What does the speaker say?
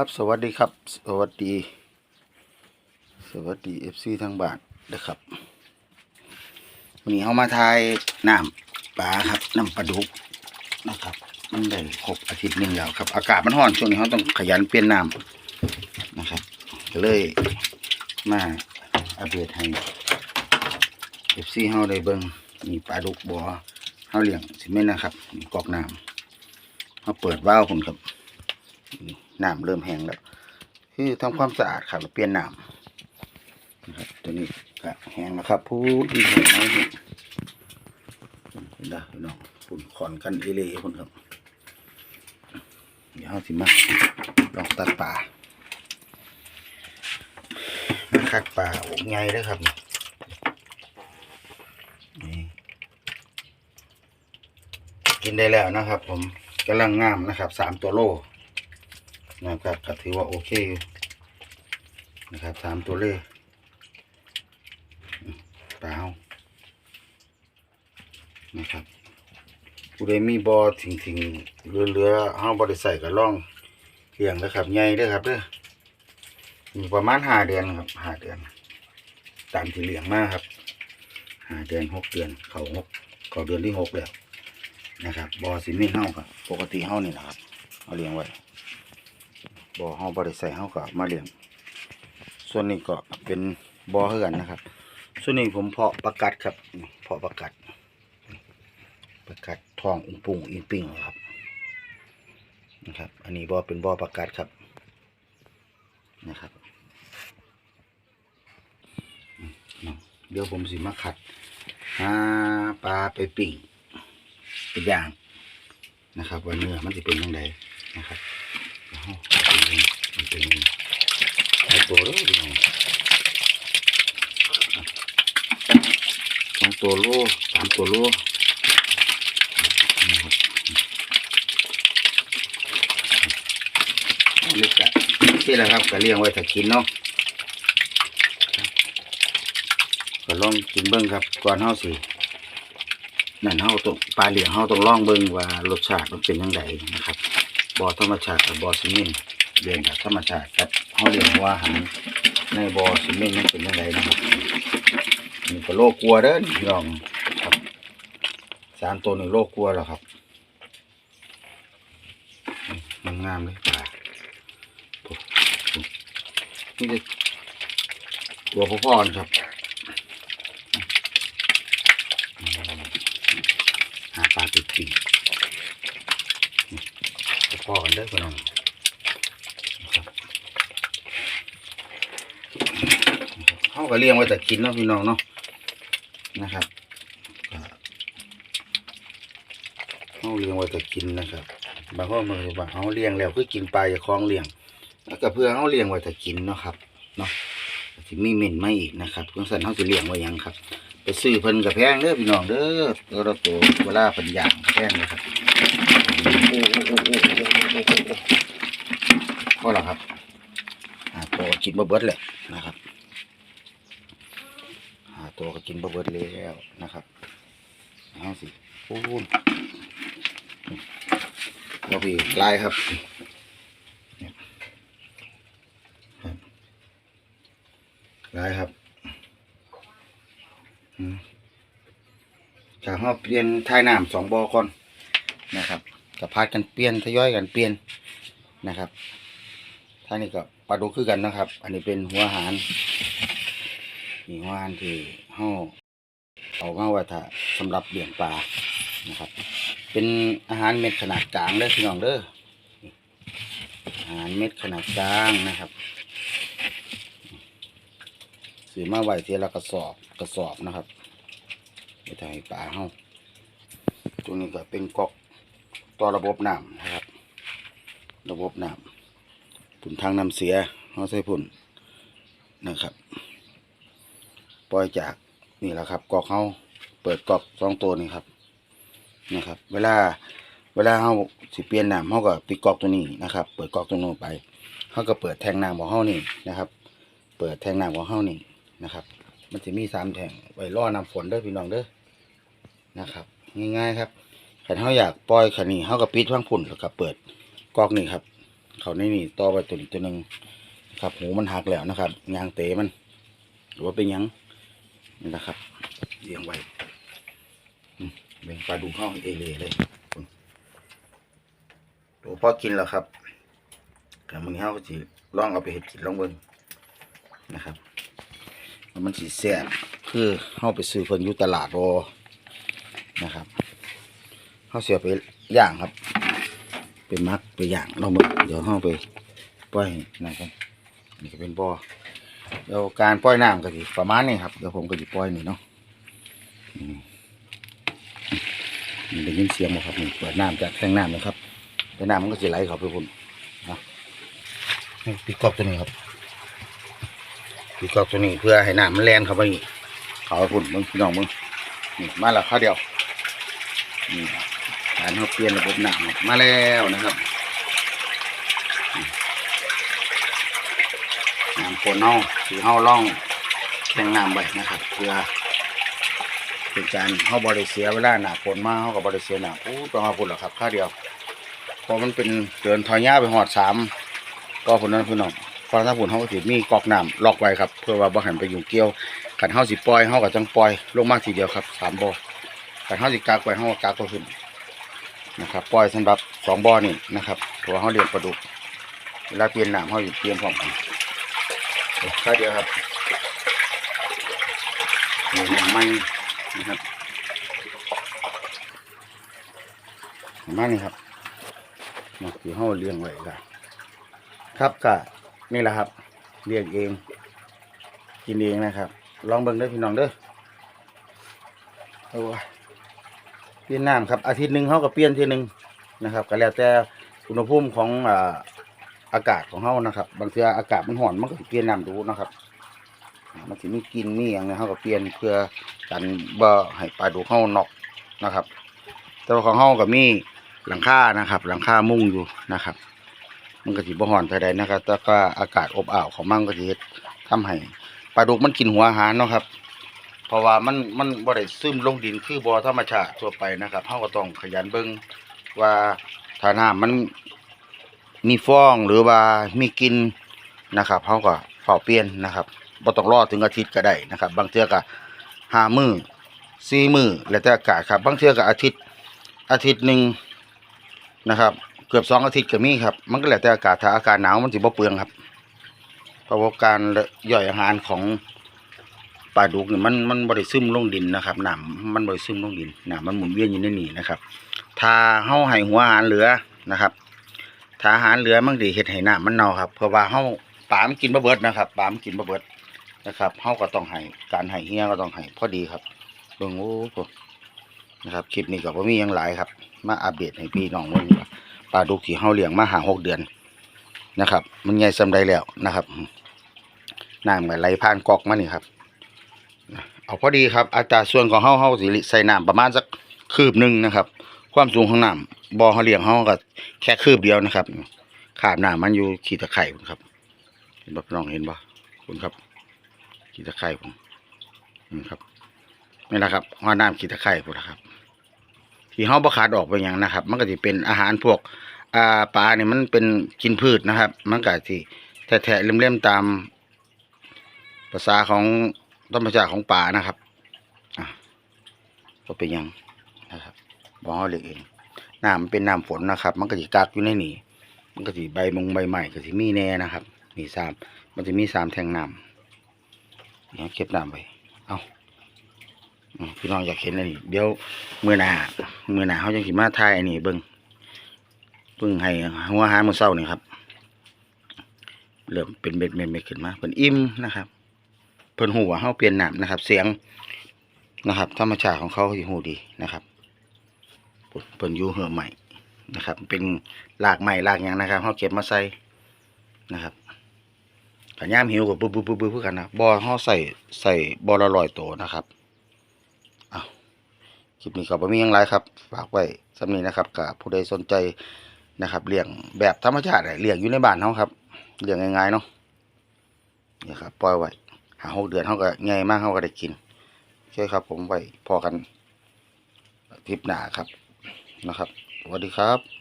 ครับสวัสดีครับ สวัสดี สวัสดีเอฟซีทางบานนะครับวันนี้เขามาทายน้ำปลาครับน้ำปลาดุกนะครับ มันได้ครบอาทิตย์หนึ่งแล้วครับ อากาศมันร้อนช่วงนี้เขาต้องขยันเปลี่ยนน้ำนะครับก็เลยมาอัปเดตให้เอฟซีเขาได้เบิ่งมีปลาดุกบัวเขาเลี้ยงสิเม่นนะครับกอกน้ำเขาเปิดว่าวคุณครับ น้ำเริ่มแห้งแล้วคือทำความสะอาดครับเปลี่ยนน้ำนะครับตัวนี้ก็แห้งนะครับพูดที่เห็นไหมเห็นเห็นได้พี่น้องปุ่นขอนกันเอเล่คนครับเดี๋ยวเราสิมาลองตัดป่าคัดป่าอกไงเด้อครับนี่กินได้แล้วนะครับ ผมกำลังงามนะครับสามตัวโล นะครับก็ถือว่าโอเคอยู่นะครับสามตัวเลขเปล่านะครับผู้ใดมีบอถิงถิงๆเรือๆห้าบริใส่กับล่องเลี้ยงนะครับใหญ่ด้อครับเด้ออยู่ประมาณห้าเดือนครับห้าเดือน ตามที่เลี้ยงมากครับห้าเดือนหกเดือน เขาหกเขาเดือนที่หกแล้วนะครับบอสิมินเฮาครับปกติเฮานี่แหละครับเอาเลี้ยงไว้ บ่อเฮาบ่ได้ใส่เฮาก็มาเลี้ยง ส่วนนี้ก็เป็นบ่อเฮือนนะครับ ส่วนนี้ผมเพาะประกัดครับ เพาะประกัด ประกัดทองอุ้งปุ่งอิงปิงครับ นะครับ อันนี้บ่อเป็นบ่อประกัดครับ นะครับ เดี๋ยวผมสิมาขัดหาปลาไปปิ่งเป็นอย่างนะครับว่าเนื้อมันจะเป็นยังไงนะครับ มันเป็นหลายตัวเลยพี่น้องสองตัวโลสามตัวโลนะครับเล็กอะที่แหละครับก็เลี้ยงไว้ถ้ากินเนาะก็ลองกินเบิ้งครับก่อนเฮาสินั่นเฮาต้องปลาเหลี้ยงเฮาต้องลองเบิ้งว่ารสชาติมันเป็นยังไงนะครับบ่อธรรมชาติกับบ่อซีเมนต์ เรียนจากธรรมชาติครับเขาเรียนว่าหันในบ่อซีเมนต์มันเป็นยังไงนะครับนี่ก็โลกกลัวเด้อพี่น้องครับสามตัวหนี่งโลกกลัวแล้วครับมันงามเลยปลาโอ้โหนี่จะตัวพ่อๆนครับอืมหาปลาติดปีกพอกันเด้อพี่น้องนะครับ เขาก็เลี้ยงไว้แต่กินเนาะพี่น้องเนาะนะครับเขาเลี้ยงไว้แต่กินนะครับ บางคนมือว่าเขาเลี้ยงแล้วคือกินปลาอย่าคล้องเลี้ยง แล้วก็เพื่อเขาเลี้ยงไว้แต่กินเนาะครับเนาะสิมีเหม็นไม่อีกนะครับเพื่อนสันเขาจะเลี้ยงไว้ยังครับ ไปซื้อเพิ่นกับแพงเด้อพี่น้องเด้อตัวละตัวเวลาเพิ่นย่างแพงนะครับพอแล้วครับหาตัวกินบะเบิดเลยนะครับ ตัวก็กินบะเบิดแล้วนะครับเอาสิพูนเราพี่ลายครับลายครับจากเราเปลี่ยนท้ายน้ำสองบ่อก่อนนะครับกับพาดกันเปลี่ยนทยอยกันเปลี่ยนนะครับท่านี้ก็ปลาดุกคือกันนะครับ อันนี้เป็นหัวอาหาร มีหัวอาหารที่ห่อเอามาไว้ถ้าสำหรับเลี้ยงปลานะครับ เป็นอาหารเม็ดขนาดกลางเด้อพี่น้องเด้ออาหารเม็ดขนาดกลางนะครับซื้อมาไว้เทีละกระสอบกระสอบนะครับไปทำให้ปลาเฮาตัวนี้ก็เป็นก๊อกต่อระบบน้ำนะครับ ระบบน้ำผุนทางน้ำเสียเขาใส่ผุนนะครับ ปล่อยจากนี่แหละครับกอกเขาเปิดกอกสองตัวนี่ครับนะครับ เวลาเวลาเขาสิเปลี่ยนน้ำเขาก็ปิดกอกตัวนี้นะครับ เปิดกอกตัวโน้นไปเขาก็เปิดแทงน้ำของเขานี่นะครับ เปิดแทงน้ำของเขานี่นะครับ มันจะมีสามแทงไว้ล่อน้ำฝนเด้อพี่น้องเด้อนะครับ ง่ายๆครับขันเขาอยากปล่อยขันนี้เขาก็ปิดทั้งผุนแล้วก็เปิดกอกนี่ครับ เขาในนี่ต่อไปตัวนี้ตัวหนึ่งครับหูมันหักแล้วนะครับยางเตะมัน หรือว่าเป็นยัง นี่นะครับเลี้ยงไว้เบ่งปลาดุกห้องเอเลเลยตัวพ่อกินแล้วครับแต่มันนี้เขาก็สิลองเอาไปเห็ดกินลองเบิ่งนะครับ มันสีแซ่บคือเขาไปซื้อเพิ่นอยู่ตลาดโรนะครับเขาเสียไปย่างครับไปมักไปย่างลองเบิ่งเดี๋ยวเขาไปปล่อยนะครับนี่ก็เป็นบ่อ เดี๋ยวการปล่อยน้ำก็สิประมาณนี้ครับเดี๋ยวผมก็จะปล่อยนี่เนาะอืมนี่ได้ยินเสียงบ่ครับนี่เปิดน้ำจากแทงน้ำนะครับแต่น้ำมันก็จะไหลเข้าไปพุ่นนะนี่ปีกรอบตัวนี้ครับปีกรอบตัวนี้เพื่อให้น้ำมันแล่นเข้าไปนี่เข้าไปพุ่นมึงพี่น้องมึงนี่มาแล้วข้าวเดียวนี่การเขาเปลี่ยนระบบน้ำมาแล้วนะครับ น้ำฝนเฮาถือเฮาล่องแข่งน้ำไว้นะครับ เพื่อเป็นการเฮาบ่ได้เสียเวลาหนาฝนมาเฮาก็บ่ได้เสียหน้ำโอ้ต้องมาพุ่นหรอครับค่าเดียวเพอมันเป็นเดินถอย่าไปหอดสามก็พุ่นนั้นพี่น้องพอถ้าพุ่นเฮาก็สิมีกอกน้ำล็อกไว้ครับ เพื่อว่าบ่หันไปอยู่เกี่ยวคันเฮาสิปล่อยเฮาก็จังปล่อยลงมากทีเดียวครับสามบ่อคันเฮาสิกักไว้เฮาก็กักไว้ขึ้นนะครับปล่อยสำหรับสองบ่อนี่นะครับเพราะว่าเลี้ยงปลาดุกเวลาเปลี่ยนน้ำเฮาสิเปลี่ยนพร้อมกัน ค่าเดียวครับนี่หนังไม้นะครับหนังไม้นี่ครับมาที่ห้าเลี้ยงไว้ละครับก็นี่แหละครับเลี้ยงเอง กินเองนะครับ ลองเบิ่งเด้อพี่น้องเด้อโอ้ยเปลี่ยนน้ำครับอาทิตย์หนึ่งเขาก็เปลี่ยนทีหนึ่งนะครับ ก็แล้วแต่อุณหภูมิของอ่า อากาศของเฮานะครับ บางเทื่ออากาศมันร้อนมันก็สิเปลี่ยนน้ำดูนะครับ มันสิมีกินมีอย่างเนี้ยเฮาก็เปลี่ยนเพื่อกันบ่ให้ปลาดูเฮานอกนะครับ แต่ว่าของเฮาก็มีหลังคานะครับ หลังคามุ้งอยู่นะครับ มันก็สิบ่ร้อนเท่าใดนะครับ แต่ก็อากาศอบอ้าวของมันก็สิเฮ็ดทำให้ปลาดุกมันกินหัวอาหารเนาะครับ เพราะว่ามันมันบ่ได้ซึมลงดินคือบ่อธรรมชาติทั่วไปนะครับเฮาก็ต้องขยันเบิ่งว่าถ้าน้ำมัน มีฟองหรือว่ามีกินนะครับเขาก็เฝ้าเปลี่ยนนะครับบ่ต้องรอถึงอาทิตย์ก็ได้นะครับ บางเทื่อก็ห้ามือสี่มือแล้วแต่อากาศครับ บางเทื่อก็อาทิตย์อาทิตย์หนึ่งนะครับ เกือบสองอาทิตย์ก็มีครับ มันก็แล้วแต่อากาศถ้าอากาศหนาวมันสิบ่เปลืองครับเพราะว่าการย่อยอาหารของปลาดุกเนี่ยมันมันบ่ได้ซึมลงดินนะครับหน้ำมันบ่ได้ซึมลงดินหน้ำมันหมุนเวียนอยู่ในนี้นะครับ ถ้าเฮาให้หัวอาหารเหลือนะครับ ถ้าอาหารเหลือมันดีเฮ็ดให้น้ำมันเน่าครับ เพราะว่าเฮาปลามันกินบ่เบิดนะครับปลามันกินบ่เบิดนะครับเฮาก็ต้องให้การให้เฮียก็ต้องให้พอดีครับเบิ่งโอ้โหนะครับคลิปนี้ก็บ่มีหยังหลายครับ มาอัปเดตให้พี่น้องเบิ่งว่าปลาดุกที่เฮาเลี้ยงมาหาหกเดือนนะครับ มันใหญ่ซำใดแล้วนะครับน้ำก็ไหลผ่านกอกมานี่ครับเอาพอดีครับอัตราส่วนของเฮาเฮาสิใส่น้ำประมาณสักคืบหนึ่งนะครับ ความสูงของน้ำบ่อเฮาเลี้ยงเฮาก็แค่คืบเดียวนะครับ ขาบหน้ามันอยู่ขีตะไคร่ผมครับ เห็นบ่พี่น้องเห็นบ่คุณครับ ขีตะไคร่ผมนี่ครับนี่แหละครับหัวน้ำขีตะไคร่ผมนะครับ ที่เฮาบ่ขาดออกไปอย่างนะครับ มันก็จะเป็นอาหารพวกอ่าปลาเนี่ยมันเป็นกินพืชนะครับ มันก็ที่แทะๆเล่มๆตาม ภาษาของธรรมชาติของป่านะครับ อะก็เป็นยัง บ่เฮาเลยเองน้ำมันเป็นน้ำฝนนะครับ มันก็สิกักอยู่ในนี่มันก็สิใบมงใบใหม่ก็สิมีแน่นะครับมีสามมันจะมีสามแทงน้ำเนี่ยเก็บน้ำไปเอาพี่น้องอยากเห็นอันนี้เดี๋ยวมือหน้ามือหนาเขาจะสิมาทายอันนี้เบิ้งเพิ่งให้หัวหารมื้อเช้านี่ครับเริ่มเป็นเม็ดเม็ดเม็ดขึ้นมาเพิ่นอิ่มนะครับเพิ่นหูว่าเฮาเปลี่ยนน้ำนะครับ เสียงนะครับ ธรรมชาติของเขาสิหูดีนะครับ เพิ่นยูเหือใหม่นะครับ เป็นรากใหม่รากหยังนะครับเขาเก็บมาใส่นะครับขันย่ามหิวกับบึ๊บบึ๊บบึ๊บกันนะบอเขาใส่ใส่บอละลอยโตนะครับเอาคลิปนี้ก็บ่มีหยังไรครับ ฝากไว้สำนี้นะครับกับผู้ใดสนใจนะครับเลี้ยงแบบธรรมชาติเลี้ยงอยู่ในบ้านเขาครับเลี้ยงง่ายๆเนาะนี่ครับปล่อยไว้หาหกเดือนเขาก็ง่ายมากเขาก็ได้กินโอเคครับ ผมไว้พอกันทริปหน้าครับ นะครับสวัสดีครับ